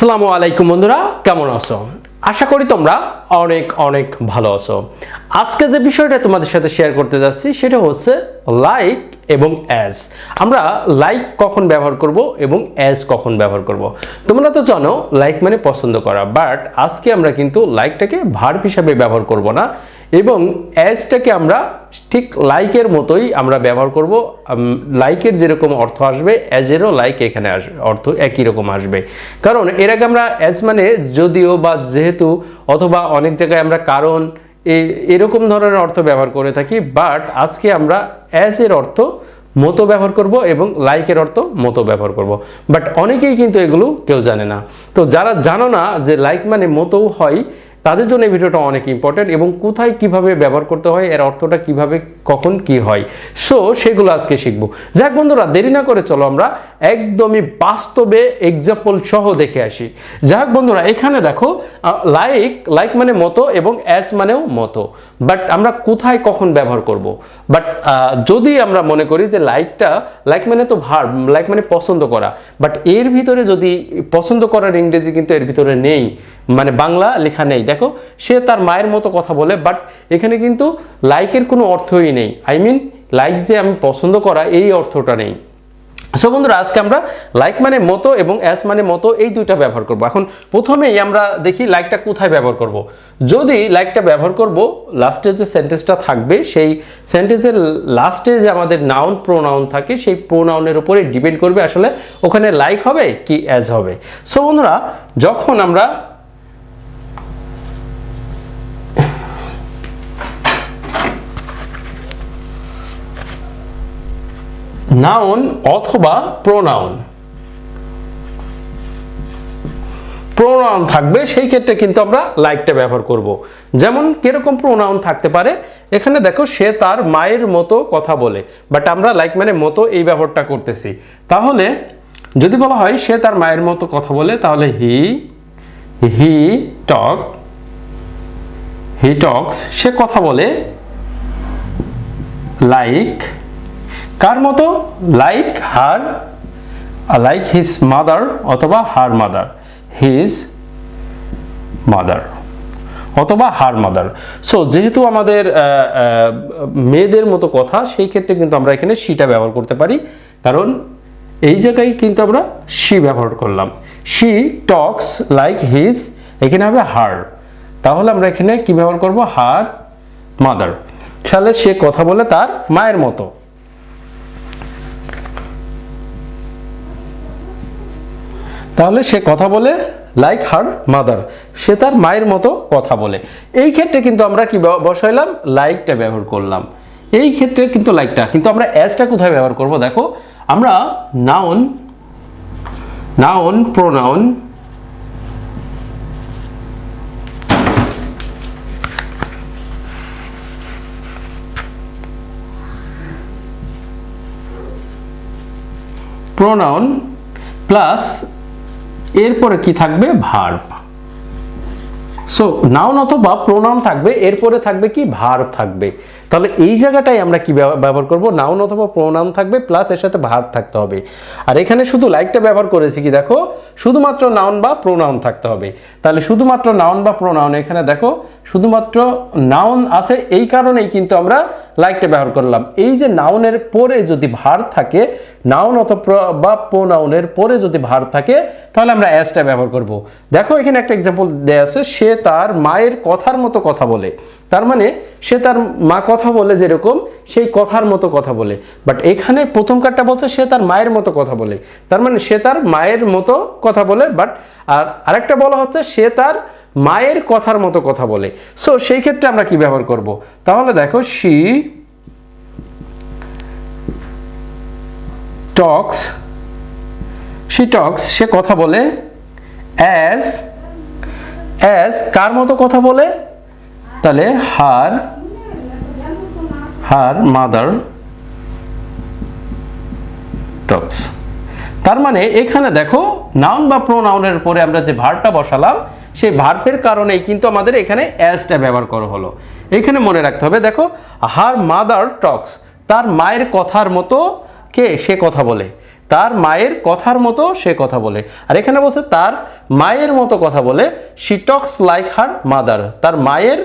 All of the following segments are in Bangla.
আসসালামু আলাইকুম বন্ধুরা, কেমন আছো? আশা করি তোমরা অনেক অনেক ভালো আছো। আজকে যে বিষয়টা তোমাদের সাথে শেয়ার করতে যাচ্ছি, সেটা হচ্ছে লাইক এবং অ্যাজ আমরা লাইক কখন ব্যবহার করব এবং অ্যাজ কখন ব্যবহার করব? তোমরা তো জানো লাইক মানে পছন্দ করা বাট আজকে আমরা কিন্তু লাইকটাকে ভার্ব হিসাবে ব্যবহার করব না। এবং অ্যাজটাকে আমরা ঠিক লাইকের মতোই আমরা ব্যবহার করব। লাইকের যেরকম অর্থ আসবে, অ্যাজেরও লাইক এখানে আসবে অর্থ একই রকম আসবে। কারণ এর আগে আমরা অ্যাজ মানে যদিও বা যেহেতু অথবা অনেক জায়গায় আমরা কারণ এরকম ধরনের অর্থ ব্যবহার করে থাকি, বাট আজকে আমরা অ্যাজ এর অর্থ মতো ব্যবহার করব এবং লাইকের অর্থ মতো ব্যবহার করব। বাট অনেকেই কিন্তু এগুলো কেউ জানে না। তো যারা জানো না যে লাইক মানে মতো হয় তাদের জন্য এই ভিডিওটা অনেক ইম্পর্টেন্ট এবং কোথায় কীভাবে ব্যবহার করতে হয়, এর অর্থটা কীভাবে কখন কি হয়। সো সেগুলো আজকে শিখব। যাক বন্ধুরা, দেরি না করে চলো আমরা একদমই বাস্তবে এক্সাম্পল সহ দেখে আসি। যাক বন্ধুরা, এখানে দেখো লাইক লাইক মানে মতো এবং অ্যাস মানেও মতো। বাট আমরা কোথায় কখন ব্যবহার করব? বাট যদি আমরা মনে করি যে লাইকটা লাইক মানে তো ভার লাইক মানে পছন্দ করা। বাট এর ভিতরে যদি পছন্দ করার ইংরেজি কিন্তু এর ভিতরে নেই। মানে বাংলা লেখা নেই। দেখো, সে তার মায়ের মতো কথা বলে বাট এখানে কিন্তু লাইকের কোনো অর্থই নেই। আই মিন লাইক যে আমি পছন্দ করা, এই অর্থটা নেই। সো বন্ধুরা, আজকে আমরা লাইক মানে মতো এবং অ্যাস মানে মতো এই দুইটা ব্যবহার করব। এখন প্রথমেই আমরা দেখি লাইকটা কোথায় ব্যবহার করব। যদি লাইকটা ব্যবহার করব লাস্টে যে সেন্টেন্সটা থাকবে, সেই সেন্টেন্সের লাস্টে যে আমাদের নাউন প্রোনাউন থাকে, সেই প্রোনাউনের উপরে ডিপেন্ড করবে আসলে ওখানে লাইক হবে কি অ্যাজ হবে। সো বন্ধুরা, যখন আমরা নাউন অথবা প্রোনাউন প্রোনাউন থাকবে, সেই ক্ষেত্রে কিন্তু আমরা লাইকটা ব্যবহার করব। যেমন, কীরকম প্রোনাউন থাকতে পারে? এখানে দেখো, সে তার মায়ের মতো কথা বলে। বাট আমরা লাইক মানে মতো এই ব্যবহারটা করতেছি। তাহলে, যদি বলা হয়, সে তার মায়ের মতো কথা বলে, তাহলে হি হি টক হি টক্স সে কথা বলে লাইক কার মতো? Like her like his mother অথবা হার মাদার হিজ মাদার অথবা হার মাদার সো যেহেতু আমাদের মেয়েদের মতো কথা, সেই ক্ষেত্রে কিন্তু আমরা এখানে শিটা ব্যবহার করতে পারি। কারণ এই জায়গায় কিন্তু আমরা শি ব্যবহার করলাম। শি টক্স লাইক হিজ এখানে হবে হার তাহলে আমরা এখানে কি ব্যবহার করব? হার মাদার তাহলে সে কথা বলে তার মায়ের মতো। তাহলে সে কথা বলে লাইক হার মাদার সে তার মায়ের মতো কথা বলে। এই ক্ষেত্রে কিন্তু আমরা কি বসাইলাম? লাইকটা ব্যবহার করলাম। এই ক্ষেত্রে কিন্তু লাইকটা কিন্তু আমরা অ্যাজটা কোথায় ব্যবহার করব? দেখো, আমরা noun noun pronoun pronoun plus এরপরে কি থাকবে? ভার্ব সো নাউন অথবা প্রোনাউন থাকবে, এরপরে থাকবে কি? ভার্ব থাকবে। তাহলে এই জায়গাটাই আমরা কি ব্যবহার করব? নাউন অথবা প্রোনাউন থাকবে প্লাস এর সাথে ভার্ব থাকতে হবে। আর এখানে শুধু লাইকটা ব্যবহার করেছি কি দেখো? শুধুমাত্র নাউন বা প্রোনাউন থাকতে হবে। তাহলে শুধুমাত্র নাউন বা প্রোনাউন এখানে দেখো, শুধুমাত্র নাউন আছে, এই কারণেই কিন্তু আমরা লাইকটা ব্যবহার করলাম। এই যে নাউনের পরে যদি ভার থাকে নাউন অথবা বা প্রোনাউনের পরে যদি ভার থাকে, তাহলে আমরা অ্যাসটা ব্যবহার করব। দেখো, এখানে একটা এক্সাম্পল দেয়া আছে, সে তার মায়ের কথার মতো কথা বলে। তার মানে সে তার মা কথা বলে যেরকম, সেই কথার মতো কথা বলে। বাট এখানে প্রথম কারটা বলছে, সে তার মায়ের মতো কথা বলে। তার মানে সে তার মায়ের মতো কথা বলে বাট আর আরেকটা বলা হচ্ছে, সে তার মায়ের কথার মতো কথা বলে। সো সেই ক্ষেত্রে আমরা কি ব্যবহার করব? তাহলে দেখো শি টক্স শি টক্স সে কথা বলে অ্যাজ অ্যাজ কার মতো কথা বলে? তাহলে হার হার মাদার টক্স তার মানে এখানে দেখো নাউন বা প্রোনাউনের পরে আমরা যে ভার্বটা বসালাম, সেই ভার্বের কারণেই কিন্তু আমাদের এখানে অ্যাজটা ব্যবহার করা হলো। এখানে মনে রাখতে হবে, দেখো হার মাদার টক্স তার মায়ের কথার মতো কে সে কথা বলে? তার মায়ের কথার মতো সে কথা বলে। আর এখানে বলছে, তার মায়ের মতো কথা বলে। She talks like her mother তার মায়ের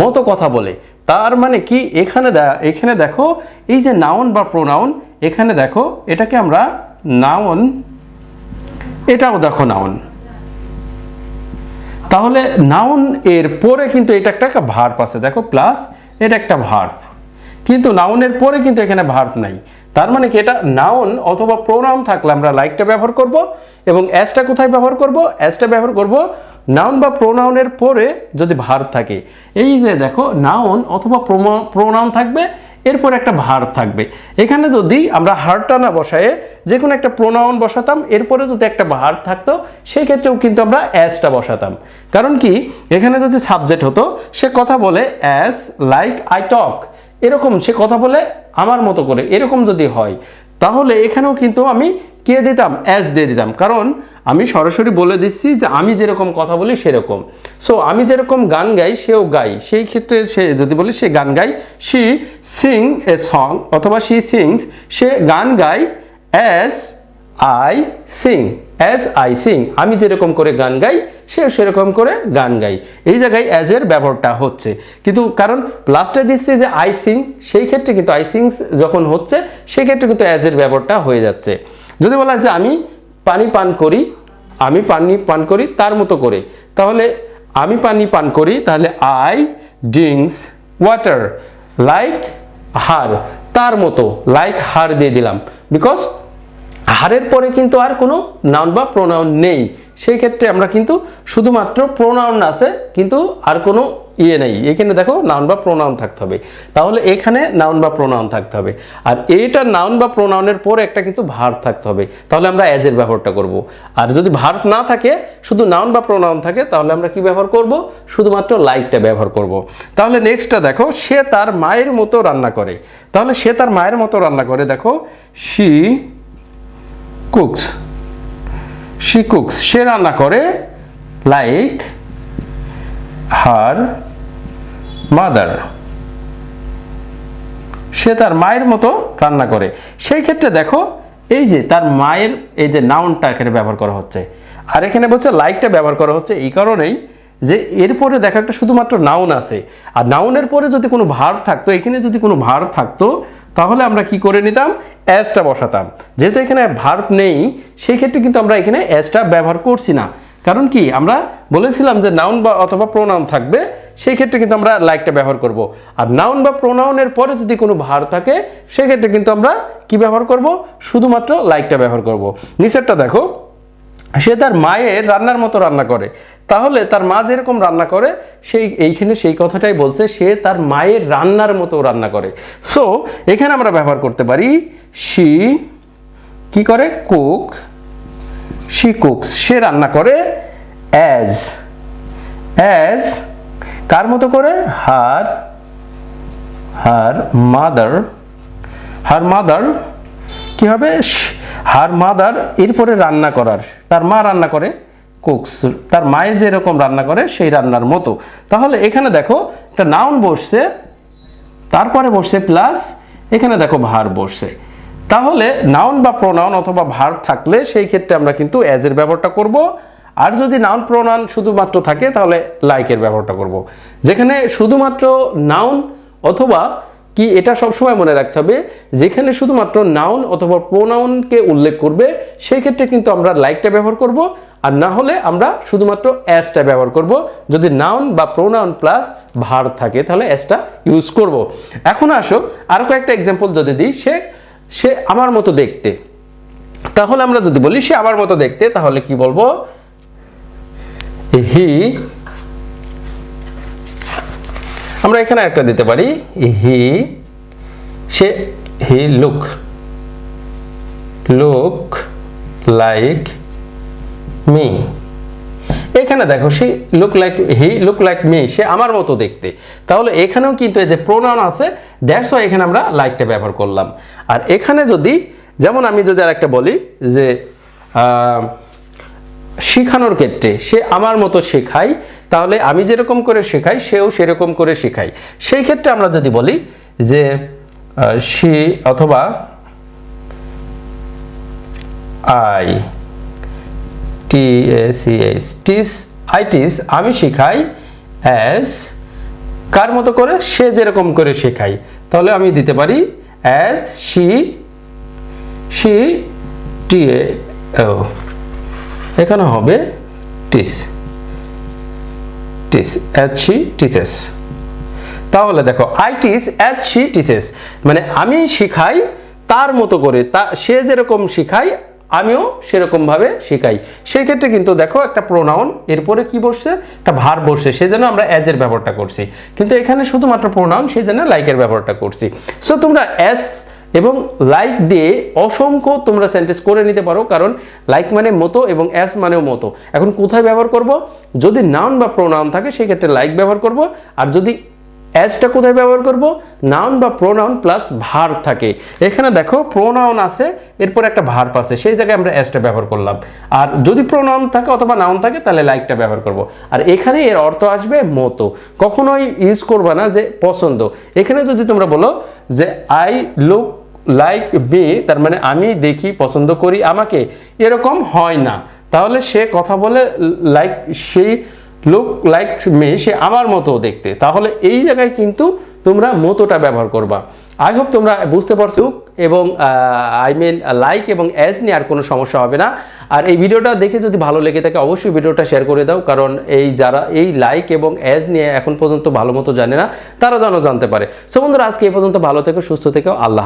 মতো কথা বলে। তার মানে কি? এখানে এখানে দেখো, এই যে নাউন বা প্রোনাউন এখানে দেখো, এটাকে আমরা নাউন এটাও দেখো নাউন তাহলে নাউন এর পরে কিন্তু এটা একটা ভার্ব আছে। দেখো প্লাস এটা একটা ভার্ব কিন্তু নাউনের পরে কিন্তু এখানে ভার্ব নাই। তার মানে কি এটা নাউন অথবা প্রোনাউন থাকলে আমরা লাইকটা ব্যবহার করব এবং অ্যাসটা কোথায় ব্যবহার করব? অ্যাসটা ব্যবহার করব নাউন বা প্রোনাউনের পরে যদি ভার্ব থাকে। এই যে দেখো নাউন অথবা প্রোনাউন থাকবে, এরপর একটা ভার্ব থাকবে। এখানে যদি আমরা হারটা না বসায়ে যে কোনো একটা প্রোনাউন বসাতাম, এরপরে যদি একটা ভার্ব থাকতো, সেই ক্ষেত্রেও কিন্তু আমরা অ্যাসটা বসাতাম। কারণ কি, এখানে যদি সাবজেক্ট হতো, সে কথা বলে অ্যাস লাইক আই টক এরকম সে কথা বলে আমার মতো করে, এরকম যদি হয়, তাহলে এখানেও কিন্তু আমি কে দিতাম? অ্যাজ দিয়ে দিতাম। কারণ আমি সরাসরি বলে দিচ্ছি যে আমি যেরকম কথা বলি সেরকম। সো আমি যেরকম গান গাই, সেও গাই। সেই ক্ষেত্রে সে যদি বলি সে গান গাই সি সিং এ সং অথবা সি সিংস সে গান গায় as I sing as I sing আমি যেরকম করে গান গাই, সেও সেরকম করে গান গাই। এই জায়গায় অ্যাজ এর ব্যবহারটা হচ্ছে। কিন্তু কারণ লাস্টে দিচ্ছে যে আই সিং সেই ক্ষেত্রে কিন্তু আই সিংস যখন হচ্ছে, সেই ক্ষেত্রে কিন্তু অ্যাজ এর ব্যবহারটা হয়ে যাচ্ছে। যদি বলা যে আমি পানি পান করি, আমি পানি পান করি তার মতো করে, তাহলে আমি পানি পান করি, তাহলে I drinks water like her তার মতো লাইক হার দিয়ে দিলাম। বিকজ হারের পরে কিন্তু আর কোনো নাউন বা প্রোনাউন নেই। সেই ক্ষেত্রে আমরা কিন্তু শুধুমাত্র প্রোনাউন আছে, কিন্তু আর কোনো ইয়ে নেই। এখানে দেখো নাউন বা প্রোনাউন থাকতে হবে। তাহলে এখানে নাউন বা প্রোনাউন থাকতে হবে। আর এইটা নাউন বা প্রোনাউনের পরে একটা কিন্তু ভার্ব থাকতে হবে। তাহলে আমরা অ্যাজের ব্যবহারটা করব। আর যদি ভার্ব না থাকে, শুধু নাউন বা প্রোনাউন থাকে, তাহলে আমরা কি ব্যবহার করব? শুধুমাত্র লাইকটা ব্যবহার করব। তাহলে নেক্সটটা দেখো, সে তার মায়ের মতো রান্না করে। তাহলে সে তার মায়ের মতো রান্না করে। দেখো শি কুকস শি কুকস সে রান্না করে লাইক হার মাদার সে তার মায়ের মতো রান্না করে। সেই ক্ষেত্রে দেখো, এই যে তার মায়ের এই যে নাউনটা এখানে ব্যবহার করা হচ্ছে। আর এখানে বলছে লাইকটা ব্যবহার করা হচ্ছে এই কারণেই যে এরপরে দেখো একটা শুধুমাত্র নাউন আছে। আর নাউনের পরে যদি কোনো ভার থাকতো, এখানে যদি কোনো ভার থাকতো, তাহলে আমরা কি করে নিতাম? অ্যাজটা বসাতাম। যেহেতু এখানে ভার্ব নেই, সেই ক্ষেত্রে কিন্তু আমরা এখানে অ্যাজটা ব্যবহার করছি না। কারণ কি? আমরা বলেছিলাম যে নাউন বা অথবা প্রোনাউন থাকবে, সেই ক্ষেত্রে কিন্তু আমরা লাইকটা ব্যবহার করব। আর নাউন বা প্রোনাউনের পরে যদি কোনো ভার থাকে সেক্ষেত্রে কিন্তু আমরা কি ব্যবহার করব? শুধুমাত্র লাইকটা ব্যবহার করব। নিচেরটা দেখো। সে তার মায়ের রান্নার মতো রান্না করে। তাহলে তার মা যেরকম রান্না করে, সেই এইখানে সেই কথাটাই বলছে, সে তার মায়ের রান্নার মতো রান্না করে। সো এখানে আমরা ব্যবহার করতে পারি শি কি করে? কুক শি কুকস সে রান্না করে অ্যাজ অ্যাজ কার মতো করে? হার হার মাদার হার মাদার কি হবে? হার মাদার এরপরে রান্না করার, তার মা রান্না করে কুকস তার মায়ে যেরকম রান্না করে সেই রান্নার মতো। তাহলে এখানে দেখো, একটা নাউন বসছে, তারপরে বসছে প্লাস এখানে দেখো ভার বসছে। তাহলে নাউন বা প্রোনাউন অথবা ভার থাকলে সেই ক্ষেত্রে আমরা কিন্তু অ্যাজের ব্যবহারটা করব। আর যদি নাউন প্রোনাউন শুধুমাত্র থাকে, তাহলে লাইকের ব্যবহারটা করব। যেখানে শুধুমাত্র নাউন অথবা কি এটা সবসময় মনে রাখতে হবে, যেখানে শুধুমাত্র নাউন অথবা প্রোনাউনকে উল্লেখ করবে সেই ক্ষেত্রে কিন্তু আমরা লাইকটা ব্যবহার করব, আর না হলে আমরা শুধুমাত্র অ্যাসটা ব্যবহার করব। যদি নাউন বা প্রোনাউন প্লাস ভার থাকে, তাহলে অ্যাসটা ইউজ করব। এখন আসো আরও কয়েকটা এক্সাম্পল যদি দিই, সে সে আমার মতো দেখতে। তাহলে আমরা যদি বলি, সে আমার মতো দেখতে, তাহলে কি বলব? হি আমরা এখানে একটা দিতে পারি। He, say, he look look like me এখানে দেখো, সে look like he look like me সে আমার মতো দেখতে। তাহলে এখানেও কিন্তু এই যে প্রোনাউন আছে দ্যাটস ওয়াই এখানে আমরা লাইকটা ব্যবহার করলাম। আর এখানে যদি, যেমন আমি যদি আর একটা বলি যে শেখানোর ক্ষেত্রে সে আমার মতো শেখায় তাহলে আমি যেরকম করে শেখাই, সেও সেরকম করে শেখাই সেই ক্ষেত্রে আমরা যদি বলি যে সে অথবা I, T S teach I teach আমি শেখাই অ্যাজ কার মতো করে? সে যেরকম করে শেখাই। তাহলে আমি দিতে পারি অ্যাজ সি শি টি ও, এখানে হবে teach. Teach as she teaches তাহলে দেখো I teach as she teaches মানে আমি শেখাই তার মতো করে, তা সে যেরকম শেখায়, আমিও সেরকমভাবে শেখাই। সেই ক্ষেত্রে কিন্তু দেখো, একটা প্রোনাউন এরপরে কি বসছে? একটা ভার বসছে সেই জন্য আমরা অ্যাজের ব্যবহারটা করছি। কিন্তু এখানে শুধুমাত্র প্রোনাউন সেই জন্য লাইকের ব্যবহারটা করছি। সো তোমরা অ্যাজ এবং লাইক দিয়ে অসংখ্য তোমরা সেন্টেন্স করে নিতে পারো, কারণ লাইক মানে মতো এবং অ্যাস মানেও মতো। এখন কোথায় ব্যবহার করব? যদি নাউন বা প্রোনাউন থাকে সেই ক্ষেত্রে লাইক ব্যবহার করব। আর যদি অ্যাজটা কোথায় ব্যবহার করব? নাউন বা প্রোনাউন প্লাস ভার থাকে। এখানে দেখো প্রোনাউন আছে, এরপর একটা ভার আছে, সেই জায়গায় আমরা অ্যাজটা ব্যবহার করলাম। আর যদি প্রোনাউন থাকে অথবা নাউন থাকে, তাহলে লাইকটা ব্যবহার করব। আর এখানে এর অর্থ আসবে মতো। কখনোই ইউজ করবা না যে পছন্দ। এখানে যদি তোমরা বলো যে আই লুক লাইক মি তার মানে আমি দেখি, পছন্দ করি, আমাকে। এরকম হয় না। তাহলে সে কথা বলে লাইক সেই লুক লাইক মি সে আমার মতো দেখতে। তাহলে এই জায়গায় কিন্তু তোমরা মতোটা ব্যবহার করবা। আই হোপ তোমরা বুঝতে পারছ। লুক এবং আই মিন লাইক এবং অ্যাজ নিয়ে আর কোনো সমস্যা হবে না। আর এই ভিডিওটা দেখে যদি ভালো লেগে থাকে, অবশ্যই ভিডিওটা শেয়ার করে দাও। কারণ এই যারা, এই লাইক এবং অ্যাজ নিয়ে এখন পর্যন্ত ভালো মতো জানে না, তারা যেন জানতে পারে। সো বন্ধুরা, আজকে এই পর্যন্ত ভালো থেকো, সুস্থ থেকো, আল্লাহ